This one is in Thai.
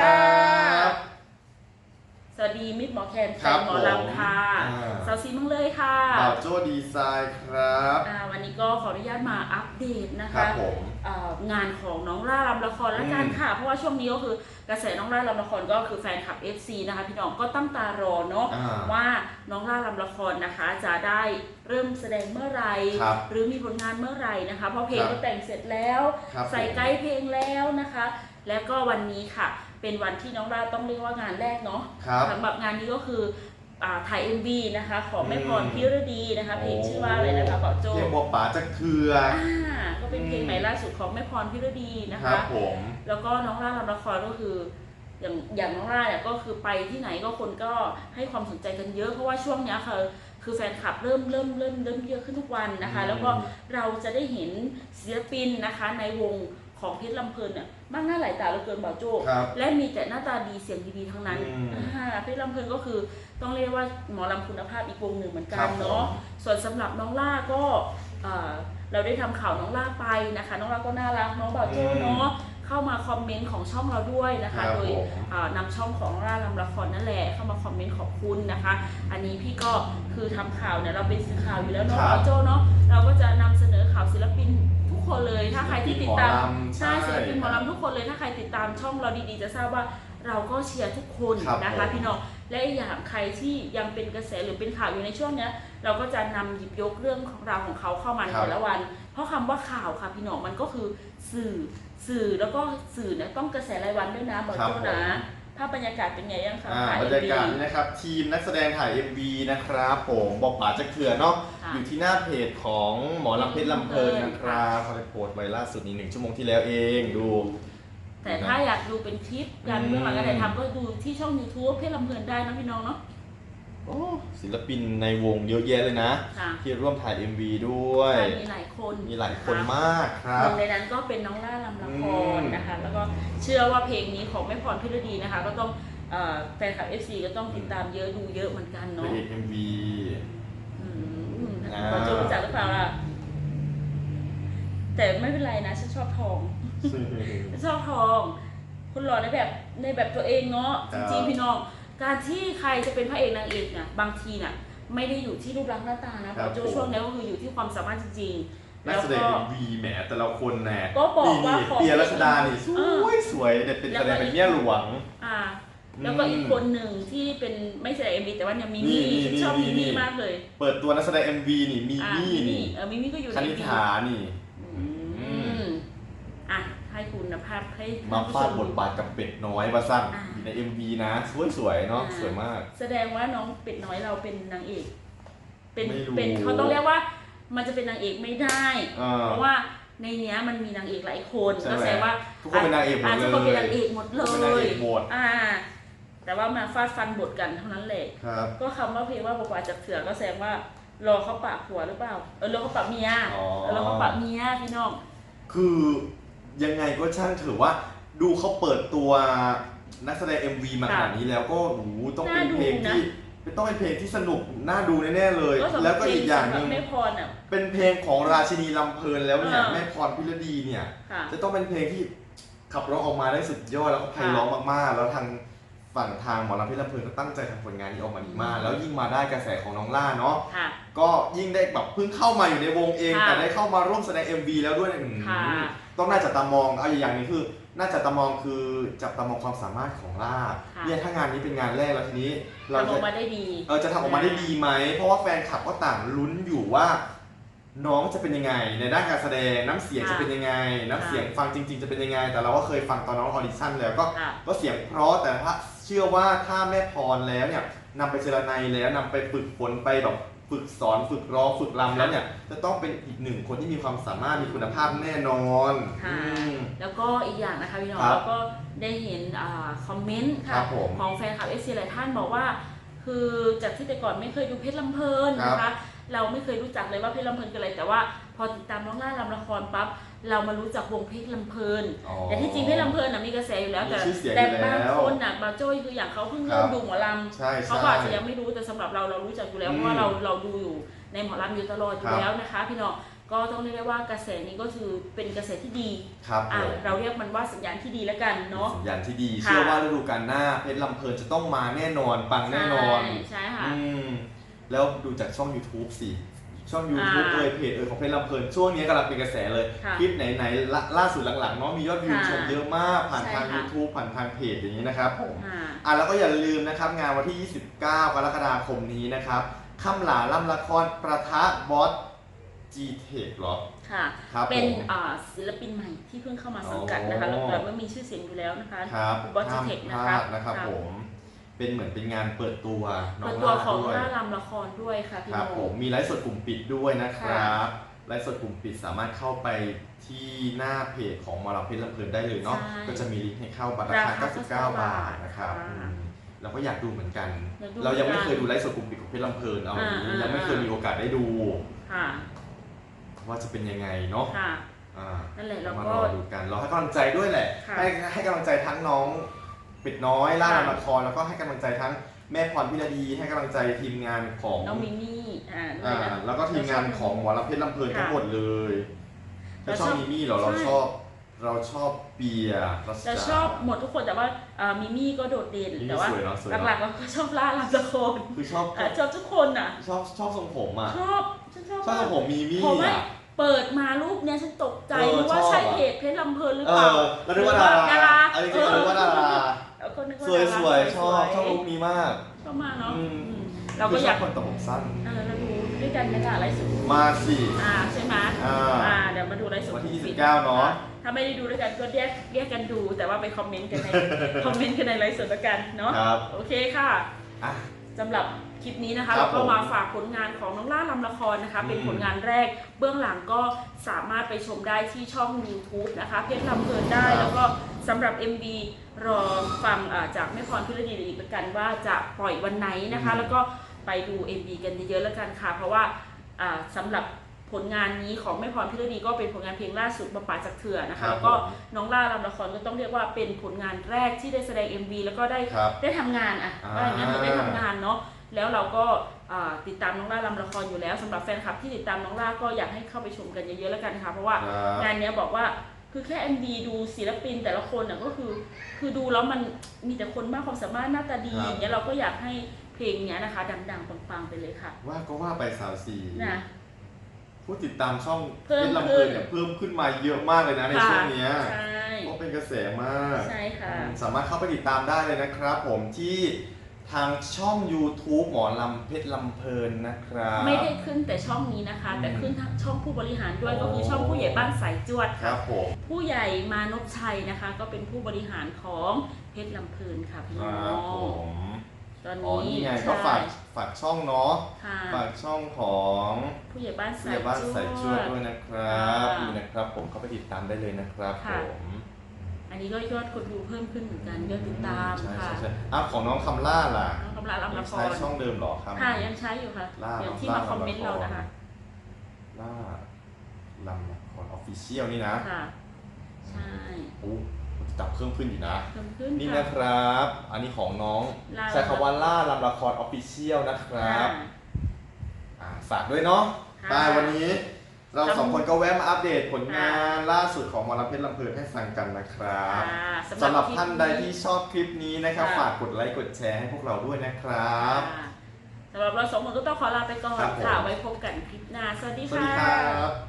ค่ะครับสวัสดีมิตรหมอแคนคแฟรับนหมอลำค่ะผมอ่า สาวซีเมึงเลยค่ะบ่าวโจ้ดีไซน์ครับ อ่าวันนี้ก็ขออนุญาตมาอัปเดตนะครัคะบผม เอ่องานของน้องล่ารำละครละกันอืม ค่ะ เพราะว่าช่วงนี้ก็คือกระแสน้องล่ารำละครก็คือแฟนคลับ FC นะคะพี่น้องก็ตั้งตารอเนาะ อ่า ว่าน้องล่ารำละครนะคะจะได้เริ่มแสดงเมื่อไหร่ครับหรือมีผลงานเมื่อไหร่นะคะเพราะเพลงครับก็แต่งเสร็จแล้ว ครับใส่ผมไกด์เพลงแล้วนะคะ แล้วก็วันนี้ค่ะ เป็นวันที่น้องล่าต้องเรียกว่างานแรกเนาะครับสำหรับงานนี้ก็คืออ่าถ่าย MV นะคะ ของแม่พรอืมพิรดีนะคะเพลงชื่อว่าอะไรนะคะบอกโจเรียกว่าป๋าจะเคืออ่าก็เป็นเพลงอืมใหม่ล่าสุดของแม่พรพิรดีนะครัคะ บผมแล้วก็น้องล่าทำละครก็คือ อย่างอย่างน้องล่าเนี่ยก็คือไปที่ไหนก็คนก็ให้ความสนใจกันเยอะเพราะว่าช่วงเนี้ยค่ะคือแฟนคลับเริ่มเริ่มเริ่มเริ่มเยอะขึ้นทุกวันนะคะ แล้วก็เราจะได้เห็นศิลปินนะคะในวง ของเพชรลำเพลินเนี่ยมากหน้าหลายตาเหลือเกินบ่าวโจครับและมีแต่หน้าตาดีเสียงดีๆทั้งนั้นอืมอ่าเพชรลำเพลินก็คือต้องเรียกว่าหมอลำคุณภาพอีกวงหนึ่งเหมือนกัครันบผมเนาะส่วนสำหรับน้องล่าก็เอ่อเราได้ทำข่าวน้องล่าไปนะคะ น้องล่าก็น่ารักน้องบ่าวโจ้อืมเนาะเข้ามาคอมเมนต์ของช่องเราด้วยนะครัคะบโดย ผม อ่านำช่องของน้องล่าลำละครนั่นแหละเข้ามาคอมเมนต์ขอบคุณนะคะ อันนี้พี่ก็คือทำข่าวเนี่ยเราเป็นสื่อข่าวอยู่แล้วเนาะครับบ่าวโจ้เนาะเรา คนเลย ถ้าใครที่ติดตามศิลปินหมอลำใช่ใช่ศิลปินหมอลำทุกคนเลยถ้าใครติดตามช่องเราดีๆ จะทราบว่าเราก็เชียร์ทุกคนครับนะคะผมพี่น้องและอีกอย่างใครที่ยังเป็นกระแสหรือเป็นข่าวอยู่ในช่วงเนี้ย เราก็จะนำหยิบยกเรื่องของราวของเขาเข้ามาในครับแต่ละวัน เพราะคำว่าข่าวค่ะพี่น้องมันก็คือสื่อสื่อแล้วก็สื่อเนี่ยต้องกระแสรายวันด้วยนะบอกครับโจ้ผมนะ ภาพบรรยากาศเป็นไงยังคะอ่าถ่ายบรรยากาศ MV นี่นะครับ ทีมนักแสดงถ่าย MV นะครับผมบอกป๋าจะเคือเนาะค่ะอยู่ที่หน้าเพจของหมอลำเพชรลำเพลินนะครับเขาไปโพสต์ไว้ล่าสุดนี้หนึ่งชั่วโมงที่แล้วเองดู แต่ถ้าอยากดูเป็นคลิปการอืมเบื้องหลังการถ่ายทำก็ดูที่ช่อง YouTube เพชรลำเพลินได้นะพี่น้องเนาะ โอ้ศิลปินในวงเยอะแยะเลยนะ ค่ะที่ร่วมถ่าย MV ด้วย มีหลายคนมีหลายคนนะะมากครัหบ นึ่งในนั้นก็เป็นน้องล่าลำละครอืมนะคะ แล้วก็เชื่อว่าเพลงนี้ของแม่พรพิรดีนะคะ ก็ต้องเอ่อแฟนคลับ FC ก็ต้องติดตามเยอะดูเยอะเหมือนกันพระเนาะ เอก MV อืมอ่าเราจะรู้จักหรือเปล่าล่ะ แต่ไม่เป็นไรนะ ฉันชอบทอง ฉันชอบทองคุณหล่อในแบบในแบบตัวเองเนาะคจรับริงๆพี่น้อง การที่ใครจะเป็นพระเอกนางเอกเนี่ยบางทีน่ะไม่ได้อยู่ที่รูปลักษณ์หน้าตานะเพราะโจช่วงนี้ก็คืออยู่ที่ความสามารถจริงๆนักแล้วแสดงก็ MV แหมแต่ละคนแน่ก็บอกว่านี่ขอเปียรัชดานี่สเออวยสวยเด็ดเป็นแล้วแสก็ ดงเป็นเมียหลวง อ่า แล้วก็อืมอีกคนหนึ่งที่เป็นไม่ใช่เอ็มบีแต่ว่าเนี่ยมิมี่นี่ฉันชอบนี่มินี่มี่ มากเลยเปิดตัวนักแสดง MV นี่มีอ่ามี่นี่เออมิมี่ก็อยู่คในณิ MV ธานี่อืมอะให้คุณภาพให้มาท่นผู้ฟาชดบทบาทกับเป็ดน้อยประสั้น อ่า อยู่ใน MV นะสวยสวยๆเนาะอ่า สวยมาก แสดงว่าน้องเป็ดน้อยเราเป็นนางเอก เป็นไม่รู้ เป็นเขาต้องเรียกว่า มันจะเป็นนางเอกไม่ได้ เออ เพราะว่าในเนี้ยมันมีนางเอกหลายคนใช่ไหมก็แสดงว่าทุกคนเป็นนางเอกหมดอะเลย ทุกคนเป็นนางเอกหมดเลทุกคนเป็นนางย เอกหมดอ่า แต่ว่ามาฟาดฟันบทกันเท่านั้นแหละ ครับก็คำว่าเพลงว่าบอกว่าจากเถื่อก็แสดงว่ารอเขาปะผัวหรือเปล่า เออรอเขาปะเมียอ๋อ เออรอเขาปะเมียพี่น้อง คือยังไงก็ช่างถือว่าดูเขาเปิดตัว นักแสดง MV มาขค่ะนาดนี้แล้วก็โอ้โหต้องเป็นน่าดูเพลงนะที่ต้องเป็นเพลงที่สนุกน่าดูแน่ๆเลยก็สำหแล้รัวบก็เพลอีงกอย่างหสำหรันึ่บงแม่พรอะเป็นเพลงของราชินีลำเพลินแล้วเนี่ยอ่าแม่พรพิรดีเนี่ยค่ะจะต้องเป็นเพลงที่ขับร้องออกมาได้สุดยอดแล้วก็ไพเราะมากๆ แล้วทาง ฝั่งทางหมอลำเพชรลำเพลินก็ตั้งใจทำผลงานนี้ออกมาดีมาก แล้วยิ่งมาได้กระแสของน้องล่าเนาะค่ะ ก็ยิ่งได้แบบเพิ่งเข้ามาอยู่ในวงเอง ค่ะแต่ได้เข้ามาร่วมแสดง MV แล้วด้วยอืมค่ะ ต้องน่าจับตามองเอาอย่างหนี้คือ น่าจับตามองคือจับตามองความสามารถของล่าค่ะเนี่ยถ้างานนี้เป็นงานแรกแล้วทีนี้ เราทำอจะ อกมาได้ดี เออจะทำออกมาได้ดีไหม เพราะว่าแฟนคลับก็ต่างลุ้นอยู่ว่า น้องจะเป็นยังไง ในด้านการแสดงน้ำเสียงค่ะจะเป็นยังไง น้ำค่ะเสียงฟังจริง ๆ จะเป็นยังไง แต่เราก็เคยฟังตอนน้องออดิชั่นแล้วก็ค่ะ ก็เสียงเพราะแต่ถ้าเชื่อว่าถ้าแม่พรแล้วเนี่ยนำไปเจรไนแล้วนำไปฝึกฝนไปแบบฝึกสอนฝึกร้องฝึกรำแล้วเนี่ย จะต้องเป็นอีกหนึ่งคนที่มีความสามารถมีคุณภาพแน่นอนค่ะ อืม แล้วก็อีกอย่างนะคะพี่น้องครับเราก็ได้เห็นอ่าคอมเมนต์ครัค่ะบผมของแฟนคลับเอซีหลายท่านบอกว่า คือจากที่แต่ก่อนไม่เคยดูเพชรลำเพลินครับนะคะเราไม่เคยรู้จักเลยว่าเพชรลำเพลินคืออะไรแต่ว่าพอติดตามน้องล่าลำละครปั๊บ เรามารู้จักวงเพชรลำเพลิน อ๋อ แต่ที่จริงเพชรลำเพลินน่ะมีกระแสอยู่แล้ว แต่มีชื่อเสียงแต่อยู่แล้วบางคนน่ะบางโจ้ยคืออย่างเขาเพิ่งเริ่มครับดูหมอลำใช่เขาใช่ก็อาจจะยังไม่รู้แต่สำหรับเราเรารู้จักอยู่แล้วอืมเพราะว่าเราเราดูอยู่ในหมอลำอยู่ตลอดอยู่ครับ แล้วนะคะ พี่น้องก็ต้องเรียกได้ว่ากระแสนี้ก็คือเป็นกระแสที่ดีครับผอะมเราเรียกมันว่าสัญญาณที่ดีแล้วกันเนาะ สัญญาณที่ดีค่ะ เชื่อว่าฤดูกาลหน้าเพชรลำเพลินจะต้องมาแน่นอนปังแน่นอนใช่ใช่ค่ะ อืมแล้วดูจากช่อง YouTube สิ ช่อง YouTube อ่าเอ่ยเพจเอ่ยของเพชรลำเพลินช่วงนี้กำลังเป็นกระแสเลยค่ะคลิปไหนๆล่าล่าสุดหลังๆเนาะมียอดวิวค่ะชมเยอะมากผ่านใช่ทางค่ะ YouTube ผ่านทางเพจอย่างนี้นะครับผม อ่า อะแล้วก็อย่าลืมนะครับงานวันที่ 29 กรกฎาคมนี้นะครับค่ำหลาล่ำละครประทะบอส G-Tech เหรอ ค่ะ ครับเป็นผมอ่าศิลปินใหม่ที่เพิ่งเข้ามาสังกัดนะคะอ๋อ แล้วก็ไม่มีชื่อเสียงอยู่แล้วนะคะครับบอสจิห้ามเทคพนะลาคะดนะครับผม เป็นเหมือนเป็นงานเปิดตัวน้อเปิงดตัวล่าของด้วยล่าลำละครด้วยค่ะพี่ครับโม ผมมีไลฟ์สดกลุ่มปิดด้วยนะครับ ไลฟ์สดกลุ่มปิดสามารถเข้าไปที่หน้าเพจของหมอลำเพชรลำเพลินได้เลยเนาะใช่ก็จะมีลิงก์ให้เข้าบัตรราราคาคา 99 บาทนะครับค่ะอืมเราก็อยากดูเหมือนกัน อยากดูเรายังไม่เหมือนกันเคยดูไลฟ์สดกลุ่มปิดของเพชรลำเพลินเอาอย่างนี้อ่ายังไม่เคยมีโอกาสได้ดู ค่ะว่าจะเป็นยังไงเนาะค่ะ อ่านั่นแหละเรามาก็รอดูกันเราให้กำลังใจด้วยแหละ ค่ะ ให้ให้กำลังใจทั้งน้อง เป็ดน้อยล่าค่ะละครแล้วก็ให้กำลังใจทั้งแม่พรพิรดีให้กำลังใจทีมงานของน้องมิมี่อ่าด้วอ่ายนะแล้วก็ทีมงานของหมอลำเพชรลำเพลินค่ะทั้งหมดเลยเราเราชอบชอบมิมี่เหรอเราใช่ชอบเราชอบเปียร์รัชจะดาชอบหมดทุกคนแต่ว่าอ่ามิมี่ก็โดดเด่นมิมี่แต่ว่าสวยเนอะสวยเนอะหลักๆเราก็ชอบล่าลำละครคือชอบอ่าชอบทุกคนอะชอบชอบทรงผมอะชอบฉันชอบชอบทรงผมมิมี่ผมไม่อะเปิดมารูปเนี้ยฉันตกใจเออนึกว่าชอบใช่อะเพจเพชรลำเพลินหรือเอเปล่าอแล้วนึกว่าดาดาราราเอาจริงๆเรานึกว่าดาราแล้ว ก็นึกว่าสวยดาราสวยชอบสวยชอบลุคนี้มากชอบมากเนาะอืมอืมเราก็อยาก คืชบคนตัดผมสั้น เออเราดูด้วยกันไหมล่ะไลฟ์สดมาสิ อ่าใช่ไหมอ่าอ่าเดี๋ยวมาดูไลฟ์สดวันที่ปิด29เนอะ ถ้าไม่ได้ดูด้วยกันก็แยกแยกกันดู แต่ว่าไปคอมเมนต์กันใน คอมเมนต์กันในไลฟ์สดแล้วกันเนาะครับโอเคค่ะ อะ สำหรับคลิปนี้นะคะครัเราบก็ผมมาฝากผลงานของน้องล่าลำละครนะคะเป็นอืมผลงานแรก เบื้องหลังก็สามารถไปชมได้ที่ช่อง YouTube นะคะ เพจลำเพลินได้แล้วก็ สำหรับ MV รอฟังอ่าจากแม่พรพิรดีอีกแล้วกันว่าจะปล่อยวันไหนนะคะ แล้วก็ไปดู MV กันเยอะๆแล้วกันค่ะ เพราะว่าอ่าสำหรับผลงานนี้ของแม่พรพิรดีก็เป็นผลงานเพลงล่าสุดมาป่าจากเถื่อนะครัคะบแล้วก็ผมน้องล่าลำละครก็ต้องเรียกว่าเป็นผลงานแรกที่ได้แสดง MV แล้วก็ได้ครับได้ทำงานอะอ่าว่าอย่างนั้นคือได้ทำงานเนาะแล้วเราก็อ่าติดตามน้องล่าลำละครอยู่แล้วสำหรับแฟนคลับที่ติดตามน้องล่าก็อยากให้เข้าไปชมกันเยอะๆแล้วกันค่ะ เพราะว่าครับงานเนี้ยบอกว่า คือแค่ MV ดูศิลปินแต่ละคนอะก็คือ คือดูแล้วมันมีแต่คนมากความสามารถหน้าตาดีครับ อย่างเงี้ยเราก็อยากให้เพลงเนี้ยนะคะ ดังๆปังๆไปเลยค่ะว่าก็ว่าไปสาวสี่นะ ผู้ติดตามช่องเพิ่ม พชรลำเพลินเนี่ยเพิ่มขึ้นมาเยอะมากเลยนะในค่ะช่วงเนี้ยใช่ก็เป็นกระแสมาก ใช่ค่ะ สามารถเข้าไปติดตามได้เลยนะครับผมที่ ทางช่อง YouTube หมอลำเพชรลำเพลินนะครับ ไม่ได้ขึ้นแต่ช่องนี้นะคะ แต่ขึ้นทั้งช่องผู้บริหารด้วยก็คือช่องผู้ใหญ่บ้านสายจวดครับผมผู้ใหญ่มานพชัยนะคะ ก็เป็นผู้บริหารของเพชรลำเพลินค่ะพี่คน้รับอผงมตอนอ๋อนี้นี่ไงใช่ก็ฝากฝากช่องเนาะค่ะ ฝากช่องของผู้ใหญ่บ้านผู้สาใหยญ่บ้านจสายวช่วยดด้วยนะครับค่ะนี่นะครับ ผมเข้าไปติดตามได้เลยนะครับผค่ะ ม อันนี้ก็ยอดคนดูเพิ่มขึ้นเหมือนกันยอดติดตามใช่ค่ะ ใช่ใช่อ้าวของน้องคำล่าล่ะน้องกำลังรับยัละงคใช้รช่องเดิมเหรอครับ ค่ะยังใช้อยู่ค่ะล่าอย่างที่ล่ามาคอมเมนต์ละครเรานะคะล่าลำละครออฟฟิเชียลนี่นะค่ะ ใช่โอ้จับเพิ่มขึ้นอยู่นะ เพิ่มขึ้นนี่ค่ะ นะครับ อันนี้ของน้องล่า ใช้คำว่าล่าลำละครออฟฟิเชียลนะครับค่ะอ่าฝากด้วยเนาะค่ะ ได้วันนี้ เราครับสองคนก็แวะมาอัปเดตผลงานค่ะล่าสุดของหมอลำเพชรลำเพลินให้ฟังกันนะครับค่ะสำหรับคลิปท่านใดที่ชอบคลิปนี้นะครับค่ะฝากกดไลค์กดแชร์ให้พวกเราด้วยนะครับค่ะสำหรับเราสองคนก็ต้องขอลาไปก่อนครับผมค่ะไว้พบกันคลิปหน้าสวัสดีสวัสค่ะดีครับ